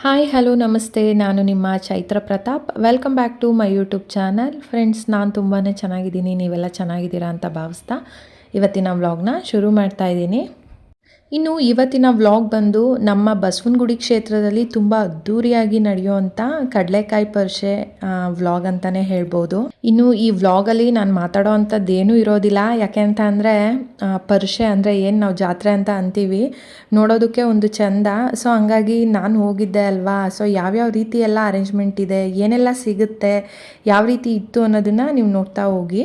Hi hello ನಮಸ್ತೆ ನಾನು ನಿಮ್ಮ Chaitra Pratap welcome back to my YouTube channel friends ನಾನು ತುಂಬಾ ಚೆನ್ನಾಗಿದ್ದೀನಿ ನೀವೆಲ್ಲ ಚೆನ್ನಾಗಿದ್ದೀರಾ ಅಂತ ಭಾವಿಸ್ತಾ ಇವತ್ತಿನ ವ್ಲಾಗ್ನ ಶುರು ಮಾಡ್ತಾ ಇದ್ದೀನಿ ಇನ್ನು ಇವತ್ತಿನ ವ್ಲಾಗ್ ಬಂದು ನಮ್ಮ ಬಸವನಗುಡಿ ಕ್ಷೇತ್ರದಲ್ಲಿ ತುಂಬ ಅದ್ದೂರಿಯಾಗಿ ನಡೆಯುವಂಥ ಕಡಲೆಕಾಯಿ ಪರಿಷೆ ವ್ಲಾಗ್ ಅಂತಾನೆ ಹೇಳ್ಬೋದು. ಇನ್ನು ಈ ವ್ಲಾಗಲ್ಲಿ ನಾನು ಮಾತಾಡೋ ಅಂಥದ್ದೇನೂ ಇರೋದಿಲ್ಲ. ಯಾಕೆ ಅಂತ ಅಂದರೆ ಪರಿಷೆ ಅಂದರೆ ಏನು ನಾವು ಜಾತ್ರೆ ಅಂತ ಅಂತೀವಿ. ನೋಡೋದಕ್ಕೆ ಒಂದು ಚಂದ. ಸೊ ಹಂಗಾಗಿ ನಾನು ಹೋಗಿದ್ದೆ ಅಲ್ವಾ? ಸೊ ಯಾವ್ಯಾವ ರೀತಿ ಎಲ್ಲ ಅರೇಂಜ್ಮೆಂಟ್ ಇದೆ? ಏನೆಲ್ಲ ಸಿಗುತ್ತೆ? ಯಾವ ರೀತಿ ಇತ್ತು ಅನ್ನೋದನ್ನು ನೀವು ನೋಡ್ತಾ ಹೋಗಿ.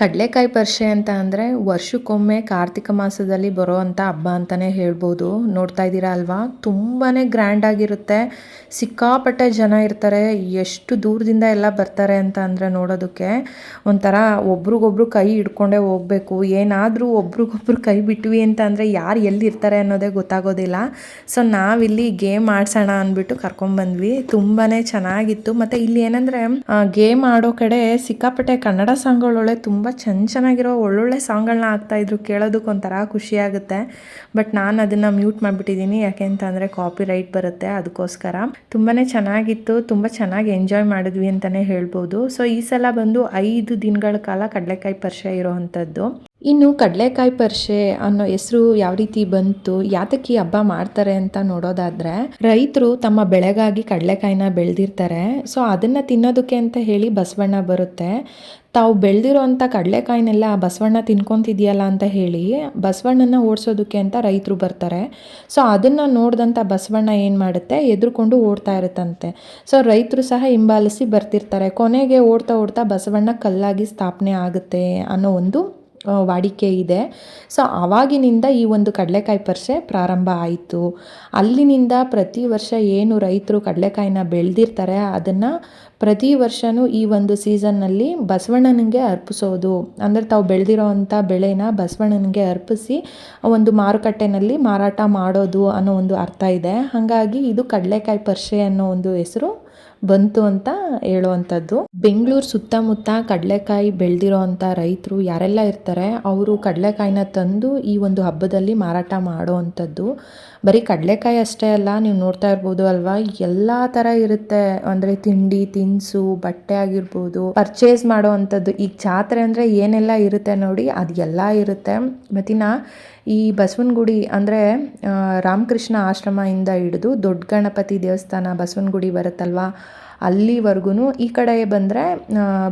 ಕಡಲೆಕಾಯಿ ಪರಿಷೆ ಅಂತ ಅಂದರೆ ವರ್ಷಕ್ಕೊಮ್ಮೆ ಕಾರ್ತಿಕ ಮಾಸದಲ್ಲಿ ಬರೋವಂಥ ಹಬ್ಬ ಅಂತಲೇ ಹೇಳ್ಬೋದು. ನೋಡ್ತಾ ಇದ್ದೀರಾ ಅಲ್ವಾ? ತುಂಬಾ ಗ್ರ್ಯಾಂಡ್ ಆಗಿರುತ್ತೆ. ಸಿಕ್ಕಾಪಟ್ಟೆ ಜನ ಇರ್ತಾರೆ. ಎಷ್ಟು ದೂರದಿಂದ ಎಲ್ಲ ಬರ್ತಾರೆ ಅಂತ ಅಂದರೆ ನೋಡೋದಕ್ಕೆ ಒಂಥರ ಒಬ್ರಿಗೊಬ್ರು ಕೈ ಹಿಡ್ಕೊಂಡೇ ಹೋಗಬೇಕು. ಏನಾದರೂ ಒಬ್ರಿಗೊಬ್ರು ಕೈ ಬಿಟ್ವಿ ಅಂತ ಅಂದರೆ ಯಾರು ಎಲ್ಲಿರ್ತಾರೆ ಅನ್ನೋದೇ ಗೊತ್ತಾಗೋದಿಲ್ಲ. ಸೊ ನಾವಿಲ್ಲಿ ಗೇಮ್ ಆಡ್ಸೋಣ ಅಂದ್ಬಿಟ್ಟು ಕರ್ಕೊಂಡ್ಬಂದ್ವಿ ತುಂಬಾ ಚೆನ್ನಾಗಿತ್ತು. ಮತ್ತು ಇಲ್ಲಿ ಏನಂದರೆ ಗೇಮ್ ಆಡೋ ಕಡೆ ಸಿಕ್ಕಾಪಟ್ಟೆ ಕನ್ನಡ ಸಾಂಗ್ಗಳೊಳೆ ತುಂಬ ಚೆನ್ನ ಚೆನ್ನಾಗಿರೋ ಒಳ್ಳೊಳ್ಳೆ ಸಾಂಗ್ಗಳನ್ನ ಹಾಕ್ತಾಯಿದ್ರು ಕೇಳೋದಕ್ಕೆ ಒಂಥರ ಖುಷಿಯಾಗುತ್ತೆ. ಬಟ್ ನಾನು ಅದನ್ನು ಮ್ಯೂಟ್ ಮಾಡಿಬಿಟ್ಟಿದ್ದೀನಿ ಯಾಕೆ ಅಂತಂದರೆ ಕಾಪಿ ರೈಟ್ ಬರುತ್ತೆ ಅದಕ್ಕೋಸ್ಕರ. ತುಂಬಾ ಚೆನ್ನಾಗಿತ್ತು. ತುಂಬ ಚೆನ್ನಾಗಿ ಎಂಜಾಯ್ ಮಾಡಿದ್ವಿ ಅಂತಲೇ ಹೇಳ್ಬೋದು. ಸೊ ಈ ಸಲ ಬಂದು ಐದು ದಿನಗಳ ಕಾಲ ಕಡಲೆಕಾಯಿ ಪರಿಷೆ ಇರೋವಂಥದ್ದು. ಇನ್ನು ಕಡಲೆಕಾಯಿ ಪರಿಷೆ ಅನ್ನೋ ಹೆಸರು ಯಾವ ರೀತಿ ಬಂತು, ಯಾತಕ್ಕೆ ಹಬ್ಬ ಮಾಡ್ತಾರೆ ಅಂತ ನೋಡೋದಾದ್ರೆ, ರೈತರು ತಮ್ಮ ಬೆಳೆಗಾಗಿ ಕಡಲೆಕಾಯಿನ ಬೆಳೆದಿರ್ತಾರೆ. ಸೊ ಅದನ್ನ ತಿನ್ನೋದಕ್ಕೆ ಅಂತ ಹೇಳಿ ಬಸವಣ್ಣ ಬರುತ್ತೆ. ತಾವು ಬೆಳೆದಿರೋಂಥ ಕಡಲೆಕಾಯಿನೆಲ್ಲ ಬಸವಣ್ಣ ತಿನ್ಕೊಂತಿದ್ಯಲ್ಲ ಅಂತ ಹೇಳಿ ಬಸವಣ್ಣನ ಓಡಿಸೋದಕ್ಕೆ ಅಂತ ರೈತರು ಬರ್ತಾರೆ. ಸೊ ಅದನ್ನು ನೋಡಿದಂಥ ಬಸವಣ್ಣ ಏನು ಮಾಡುತ್ತೆ? ಎದುರುಕೊಂಡು ಓಡ್ತಾ ಇರುತ್ತಂತೆ. ಸೊ ರೈತರು ಸಹ ಹಿಂಬಾಲಿಸಿ ಬರ್ತಿರ್ತಾರೆ. ಕೊನೆಗೆ ಓಡ್ತಾ ಓಡ್ತಾ ಬಸವಣ್ಣ ಕಲ್ಲಾಗಿ ಸ್ಥಾಪನೆ ಆಗುತ್ತೆ ಅನ್ನೋ ಒಂದು ವಾಡಿಕೆ ಇದೆ. ಸೊ ಆವಾಗಿನಿಂದ ಈ ಒಂದು ಕಡಲೆಕಾಯಿ ಪರಿಷೆ ಪ್ರಾರಂಭ ಆಯಿತು. ಅಲ್ಲಿನಿಂದ ಪ್ರತಿ ವರ್ಷ ಏನು ರೈತರು ಕಡಲೆಕಾಯಿನ ಬೆಳೆದಿರ್ತಾರೆ, ಅದನ್ನು ಪ್ರತಿ ವರ್ಷವೂ ಈ ಒಂದು ಸೀಸನ್ನಲ್ಲಿ ಬಸವಣ್ಣನಿಗೆ ಅರ್ಪಿಸೋದು. ಅಂದರೆ ತಾವು ಬೆಳೆದಿರೋ ಅಂಥ ಬೆಳೆನ ಬಸವಣ್ಣನಿಗೆ ಅರ್ಪಿಸಿ ಒಂದು ಮಾರುಕಟ್ಟೆನಲ್ಲಿ ಮಾರಾಟ ಮಾಡೋದು ಅನ್ನೋ ಒಂದು ಅರ್ಥ ಇದೆ. ಹಾಗಾಗಿ ಇದು ಕಡಲೆಕಾಯಿ ಪರಿಷೆ ಅನ್ನೋ ಒಂದು ಹೆಸರು ಬಂತು ಅಂತ ಹೇಳುವಂಥದ್ದು. ಬೆಂಗಳೂರು ಸುತ್ತಮುತ್ತ ಕಡಲೆಕಾಯಿ ಬೆಳೆದಿರೋ ಅಂಥ ರೈತರು ಯಾರೆಲ್ಲ ಇರ್ತಾರೆ, ಅವರು ಕಡಲೆಕಾಯಿನ ತಂದು ಈ ಒಂದು ಹಬ್ಬದಲ್ಲಿ ಮಾರಾಟ ಮಾಡೋ ಅಂಥದ್ದು ಬರೀ ಕಡಲೆಕಾಯಿ ಅಷ್ಟೇ ಅಲ್ಲ, ನೀವು ನೋಡ್ತಾ ಇರ್ಬೋದು ಅಲ್ವಾ? ಎಲ್ಲ ಥರ ಇರುತ್ತೆ. ಅಂದರೆ ತಿಂಡಿ, ತಿನಿಸು, ಬಟ್ಟೆ ಆಗಿರ್ಬೋದು ಪರ್ಚೇಸ್ ಮಾಡೋ ಅಂಥದ್ದು ಈಗ ಜಾತ್ರೆ ಅಂದರೆ ಏನೆಲ್ಲ ಇರುತ್ತೆ ನೋಡಿ, ಅದು ಎಲ್ಲ ಇರುತ್ತೆ. ಮತ್ತಿನ ಈ ಬಸವನಗುಡಿ ಅಂದರೆ ರಾಮಕೃಷ್ಣ ಆಶ್ರಮದಿಂದ ಹಿಡಿದು ದೊಡ್ಡ ಗಣಪತಿ ದೇವಸ್ಥಾನ ಬಸವನಗುಡಿ ಬರುತ್ತಲ್ವಾ? ಅಲ್ಲಿವರೆಗೂ ಈ ಕಡೆ ಬಂದರೆ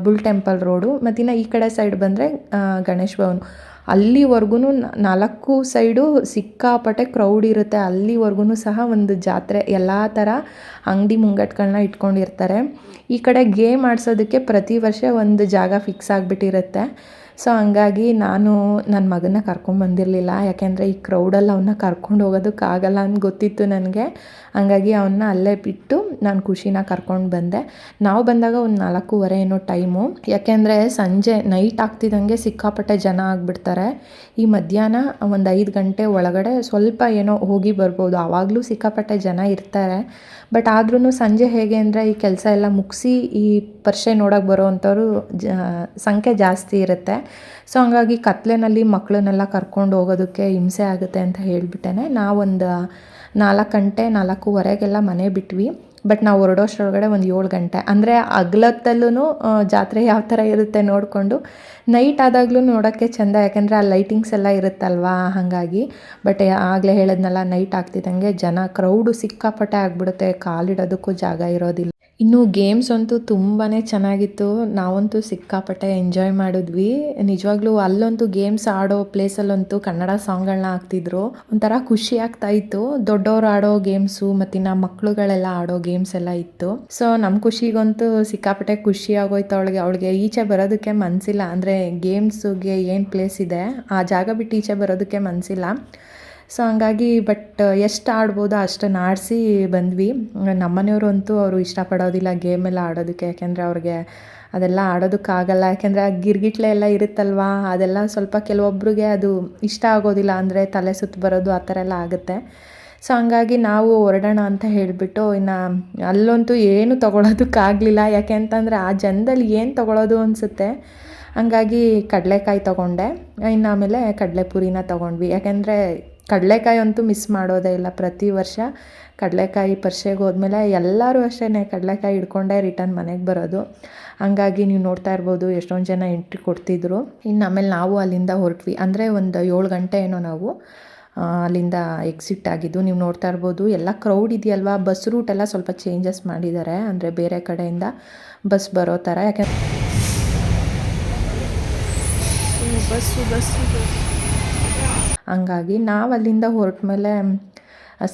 ಬುಲ್ ಟೆಂಪಲ್ ರೋಡು, ಮತ್ತು ಇನ್ನು ಈ ಕಡೆ ಸೈಡ್ ಬಂದರೆ ಗಣೇಶ್ ಭವನ್. ಅಲ್ಲಿವರೆಗೂ ನಾಲ್ಕು ಸೈಡು ಸಿಕ್ಕಾಪಟ್ಟೆ ಕ್ರೌಡ್ ಇರುತ್ತೆ. ಅಲ್ಲಿವರೆಗೂ ಸಹ ಒಂದು ಜಾತ್ರೆ, ಎಲ್ಲ ಥರ ಅಂಗಡಿ ಮುಂಗಟ್ಗಳನ್ನ ಇಟ್ಕೊಂಡಿರ್ತಾರೆ. ಈ ಕಡೆ ಗೇಮ್ ಆಡ್ಸೋದಕ್ಕೆ ಪ್ರತಿ ವರ್ಷ ಒಂದು ಜಾಗ ಫಿಕ್ಸ್ ಆಗಿಬಿಟ್ಟಿರುತ್ತೆ. ಸೊ ಹಂಗಾಗಿ ನಾನು ನನ್ನ ಮಗನ್ನ ಕರ್ಕೊಂಬಂದಿರಲಿಲ್ಲ ಯಾಕೆಂದರೆ ಈ ಕ್ರೌಡಲ್ಲಿ ಅವನ್ನ ಕರ್ಕೊಂಡು ಹೋಗೋದಕ್ಕಾಗಲ್ಲ ಅಂತ ಗೊತ್ತಿತ್ತು ನನಗೆ. ಹಂಗಾಗಿ ಅವನ್ನ ಅಲ್ಲೇ ಬಿಟ್ಟು ನಾನು ಖುಷಿನ ಕರ್ಕೊಂಡು ಬಂದೆ. ನಾವು ಬಂದಾಗ ಒಂದು ನಾಲ್ಕೂವರೆ ಏನೋ ಟೈಮು ಯಾಕೆಂದರೆ ಸಂಜೆ ನೈಟ್ ಆಗ್ತಿದ್ದಂಗೆ ಸಿಕ್ಕಾಪಟ್ಟೆ ಜನ ಆಗಿಬಿಡ್ತಾರೆ. ಈ ಮಧ್ಯಾಹ್ನ ಒಂದು ಐದು ಗಂಟೆ ಒಳಗಡೆ ಸ್ವಲ್ಪ ಏನೋ ಹೋಗಿ ಬರ್ಬೋದು. ಆವಾಗಲೂ ಸಿಕ್ಕಾಪಟ್ಟೆ ಜನ ಇರ್ತಾರೆ. ಬಟ್ ಆದ್ರೂ ಸಂಜೆ ಹೇಗೆ ಅಂದರೆ ಈ ಕೆಲಸ ಎಲ್ಲ ಮುಗಿಸಿ ಈ ಪರ್ಷೆ ನೋಡೋಕೆ ಬರೋ ಅಂಥವ್ರು ಜ, ಸಂಖ್ಯೆ ಜಾಸ್ತಿ ಇರುತ್ತೆ. ಸೊ ಹಂಗಾಗಿ ಕತ್ಲೆನಲ್ಲಿ ಮಕ್ಕಳನ್ನೆಲ್ಲ ಕರ್ಕೊಂಡು ಹೋಗೋದಕ್ಕೆ ಹಿಂಸೆ ಆಗುತ್ತೆ ಅಂತ ಹೇಳಿಬಿಟ್ಟೆ ನಾವೊಂದು ನಾಲ್ಕು ಗಂಟೆ, ನಾಲ್ಕೂವರೆಗೆಲ್ಲ ಮನೆ ಬಿಟ್ವಿ. ಬಟ್ ನಾವು ಹೊರಡೋಷ್ಟ್ರೊಳಗಡೆ ಒಂದು ಏಳು ಗಂಟೆ. ಅಂದರೆ ಅಗ್ಲತ್ತಲ್ಲೂ ಜಾತ್ರೆ ಯಾವ ಥರ ಇರುತ್ತೆ ನೋಡಿಕೊಂಡು ನೈಟ್ ಆದಾಗಲೂ ನೋಡೋಕ್ಕೆ ಚೆಂದ. ಯಾಕೆಂದರೆ ಆ ಲೈಟಿಂಗ್ಸ್ ಎಲ್ಲ ಇರುತ್ತಲ್ವಾ ಹಾಗಾಗಿ. ಬಟ್ ಆಗಲೇ ಹೇಳಿದ್ನಲ್ಲ ನೈಟ್ ಆಗ್ತಿದ್ದಂಗೆ ಜನ ಕ್ರೌಡು ಸಿಕ್ಕಾಪಟ್ಟೆ ಆಗಿಬಿಡುತ್ತೆ. ಕಾಲಿಡೋದಕ್ಕೂ ಜಾಗ ಇರೋದಿಲ್ಲ. ಇನ್ನು ಗೇಮ್ಸ್ ಅಂತೂ ತುಂಬಾ ಚೆನ್ನಾಗಿತ್ತು. ನಾವಂತೂ ಸಿಕ್ಕಾಪಟ್ಟೆ ಎಂಜಾಯ್ ಮಾಡಿದ್ವಿ. ನಿಜವಾಗ್ಲೂ ಅಲ್ಲಂತೂ ಗೇಮ್ಸ್ ಆಡೋ ಪ್ಲೇಸಲ್ಲಂತೂ ಕನ್ನಡ ಸಾಂಗ್ಗಳನ್ನ ಹಾಕ್ತಿದ್ರು. ಒಂಥರ ಖುಷಿ ಆಗ್ತಾ ಇತ್ತು. ದೊಡ್ಡವ್ರು ಆಡೋ ಗೇಮ್ಸು ಮತ್ತಿನ್ನ ಮಕ್ಕಳುಗಳೆಲ್ಲ ಆಡೋ ಗೇಮ್ಸ್ ಎಲ್ಲ ಇತ್ತು. ಸೊ ನಮ್ಮ ಖುಷಿಗಂತೂ ಸಿಕ್ಕಾಪಟ್ಟೆ ಖುಷಿ ಆಗೋಯ್ತು ಅವಳಿಗೆ. ಅವಳಿಗೆ ಈಚೆ ಬರೋದಕ್ಕೆ ಮನಸ್ಸಿಲ್ಲ ಅಂದರೆ ಗೇಮ್ಸ್ಗೆ ಏನು ಪ್ಲೇಸ್ ಇದೆ? ಆ ಜಾಗ ಬಿಟ್ಟು ಈಚೆ ಬರೋದಕ್ಕೆ ಮನಸ್ಸಿಲ್ಲ ಸೊ ಹಂಗಾಗಿ ಬಟ್ ಎಷ್ಟು ಆಡ್ಬೋದೋ ಅಷ್ಟನ್ನು ಆಡಿಸಿ ಬಂದ್ವಿ. ನಮ್ಮನೆಯವರು ಅಂತೂ ಅವರು ಇಷ್ಟಪಡೋದಿಲ್ಲ ಗೇಮೆಲ್ಲ ಆಡೋದಕ್ಕೆ. ಯಾಕೆಂದರೆ ಅವ್ರಿಗೆ ಅದೆಲ್ಲ ಆಡೋದಕ್ಕಾಗಲ್ಲ ಯಾಕೆಂದರೆ ಆ ಗಿರ್ಗಿಟ್ಲೆ ಎಲ್ಲ ಇರುತ್ತಲ್ವಾ? ಅದೆಲ್ಲ ಸ್ವಲ್ಪ ಕೆಲವೊಬ್ರಿಗೆ ಅದು ಇಷ್ಟ ಆಗೋದಿಲ್ಲ. ಅಂದರೆ ತಲೆ ಸುತ್ತು ಬರೋದು ಆ ಥರ ಎಲ್ಲ ಆಗುತ್ತೆ. ಸೊ ಹಂಗಾಗಿ ನಾವು ಹೊರಡೋಣ ಅಂತ ಹೇಳಿಬಿಟ್ಟು ಇನ್ನು ಅಲ್ಲಂತೂ ಏನು ತೊಗೊಳೋದಕ್ಕಾಗಲಿಲ್ಲ ಯಾಕೆ ಅಂತಂದರೆ ಆ ಜನದಲ್ಲಿ ಏನು ತೊಗೊಳೋದು ಅನಿಸುತ್ತೆ? ಹಂಗಾಗಿ ಕಡಲೆಕಾಯಿ ತೊಗೊಂಡೆ. ಇನ್ನು ಆಮೇಲೆ ಕಡಲೆಪುರಿನ ತೊಗೊಂಡ್ವಿ. ಯಾಕೆಂದರೆ ಕಡಲೆಕಾಯಿ ಅಂತೂ ಮಿಸ್ ಮಾಡೋದೇ ಇಲ್ಲ. ಪ್ರತಿ ವರ್ಷ ಕಡಲೆಕಾಯಿ ಪರಿಷೆಗೆ ಹೋದ್ಮೇಲೆ ಎಲ್ಲರೂ ಅಷ್ಟೇ ಕಡಲೆಕಾಯಿ ಹಿಡ್ಕೊಂಡೇ ರಿಟರ್ನ್ ಮನೆಗೆ ಬರೋದು. ಹಂಗಾಗಿ ನೀವು ನೋಡ್ತಾ ಇರ್ಬೋದು ಎಷ್ಟೊಂದು ಜನ ಎಂಟ್ರಿ ಕೊಡ್ತಿದ್ರು. ಇನ್ನು ಆಮೇಲೆ ನಾವು ಅಲ್ಲಿಂದ ಹೊರಟ್ವಿ. ಅಂದರೆ ಒಂದು ಏಳು ಗಂಟೆ ಏನೋ ನಾವು ಅಲ್ಲಿಂದ ಎಕ್ಸಿಟ್ ಆಗಿದ್ದು. ನೀವು ನೋಡ್ತಾ ಇರ್ಬೋದು ಎಲ್ಲ ಕ್ರೌಡ್ ಇದೆಯಲ್ವಾ? ಬಸ್ ರೂಟ್ ಎಲ್ಲ ಸ್ವಲ್ಪ ಚೇಂಜಸ್ ಮಾಡಿದ್ದಾರೆ ಅಂದರೆ ಬೇರೆ ಕಡೆಯಿಂದ ಬಸ್ ಬರೋ ಥರ ಯಾಕೆ ಬಸ್ಸು ಬಸ್ಸು. ಹಂಗಾಗಿ ನಾವು ಅಲ್ಲಿಂದ ಹೊರಟ ಮೇಲೆ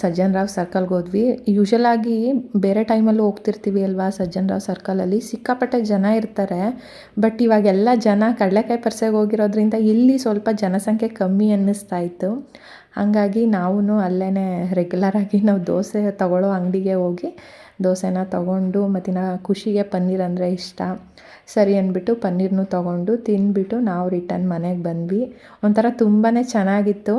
ಸಜ್ಜನ್ ರಾವ್ ಸರ್ಕಲ್ಗೆ ಹೋದ್ವಿ. ಯೂಶಲಾಗಿ ಬೇರೆ ಟೈಮಲ್ಲೂ ಹೋಗ್ತಿರ್ತೀವಿ ಅಲ್ವಾ ಸಜ್ಜನ್ ರಾವ್ ಸರ್ಕಲಲ್ಲಿ ಸಿಕ್ಕಾಪಟ್ಟೆ ಜನ ಇರ್ತಾರೆ. ಬಟ್ ಇವಾಗೆಲ್ಲ ಜನ ಕಡಲೆಕಾಯಿ ಪರ್ಸೆಗೆ ಹೋಗಿರೋದ್ರಿಂದ ಇಲ್ಲಿ ಸ್ವಲ್ಪ ಜನಸಂಖ್ಯೆ ಕಮ್ಮಿ ಅನ್ನಿಸ್ತಾ ಇತ್ತು. ಹಾಗಾಗಿ ನಾವೂ ಅಲ್ಲೇ ರೆಗ್ಯುಲರಾಗಿ ನಾವು ದೋಸೆ ತಗೊಳ್ಳೋ ಅಂಗಡಿಗೆ ಹೋಗಿ ದೋಸೆನ ತಗೊಂಡು ಮತ್ತಿನ ಖುಷಿಗೆ ಪನ್ನೀರ್ ಅಂದರೆ ಇಷ್ಟ. ಸರಿ ಅಂದ್ಬಿಟ್ಟು ಪನ್ನೀರ್ನು ತೊಗೊಂಡು ತಿಂದ್ಬಿಟ್ಟು ನಾವು ರಿಟರ್ನ್ ಮನೆಗೆ ಬಂದ್ವಿ. ಒಂಥರ ತುಂಬಾ ಚೆನ್ನಾಗಿತ್ತು.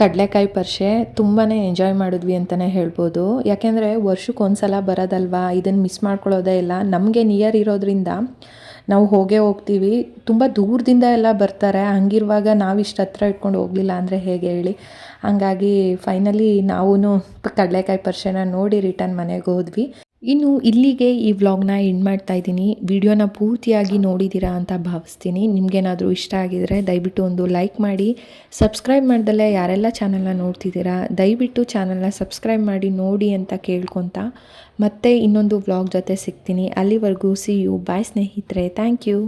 ಕಡಲೆಕಾಯಿ ಪರ್ಷೆ ತುಂಬಾ ಎಂಜಾಯ್ ಮಾಡಿದ್ವಿ ಅಂತಲೇ ಹೇಳ್ಬೋದು. ಯಾಕೆಂದರೆ ವರ್ಷಕ್ಕೆ ಒಂದು ಸಲ ಬರೋದಲ್ವಾ, ಇದನ್ನು ಮಿಸ್ ಮಾಡ್ಕೊಳ್ಳೋದೇ ಇಲ್ಲ. ನಮಗೆ ನಿಯರ್ ಇರೋದ್ರಿಂದ ನಾವು ಹೋಗೇ ಹೋಗ್ತೀವಿ. ತುಂಬ ದೂರದಿಂದ ಎಲ್ಲ ಬರ್ತಾರೆ. ಹಂಗಿರುವಾಗ ನಾವು ಇಷ್ಟು ಹತ್ರ ಇಟ್ಕೊಂಡು ಹೋಗಲಿಲ್ಲ ಅಂದರೆ ಹೇಗೆ ಹೇಳಿ. ಹಂಗಾಗಿ ಫೈನಲಿ ನಾವೂ ಕಡಲೆಕಾಯಿ ಪರ್ಷೆನ ನೋಡಿ ರಿಟರ್ನ್ ಮನೆಗೆ ಹೋದ್ವಿ. ಇನ್ನು ಇಲ್ಲಿಗೆ ಈ ವ್ಲಾಗ್ನ ಎಂಡ್ ಮಾಡ್ತಾ ಇದ್ದೀನಿ. ವಿಡಿಯೋನ ಪೂರ್ತಿಯಾಗಿ ನೋಡಿದ್ದೀರಾ ಅಂತ ಭಾವಿಸ್ತೀನಿ. ನಿಮಗೇನಾದರೂ ಇಷ್ಟ ಆಗಿದರೆ ದಯವಿಟ್ಟು ಒಂದು ಲೈಕ್ ಮಾಡಿ. ಸಬ್ಸ್ಕ್ರೈಬ್ ಮಾಡ್ದಲ್ಲೇ ಯಾರೆಲ್ಲ ಚಾನಲ್ನ ನೋಡ್ತಿದ್ದೀರಾ, ದಯವಿಟ್ಟು ಚಾನಲ್ನ ಸಬ್ಸ್ಕ್ರೈಬ್ ಮಾಡಿ ನೋಡಿ ಅಂತ ಕೇಳ್ಕೊತ. ಮತ್ತೆ ಇನ್ನೊಂದು ವ್ಲಾಗ್ ಜೊತೆ ಸಿಗ್ತೀನಿ. ಅಲ್ಲಿವರೆಗೂ ಸಿ ಯು ಬಾಯ್ ಸ್ನೇಹಿತರೆ. Thank you